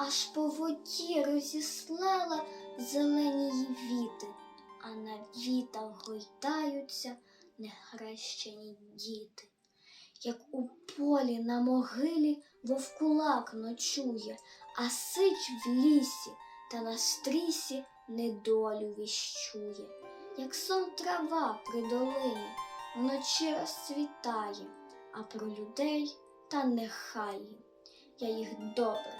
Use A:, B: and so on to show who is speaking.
A: аж по воді розіслала зелені віти, а на вітах гойдаються нехрещені діти. Як у полі на могилі вовкулак ночує, а сич в лісі та на стрісі недолю віщує, як сон трава при долині вночі розцвітає, а про людей та нехай я їх добре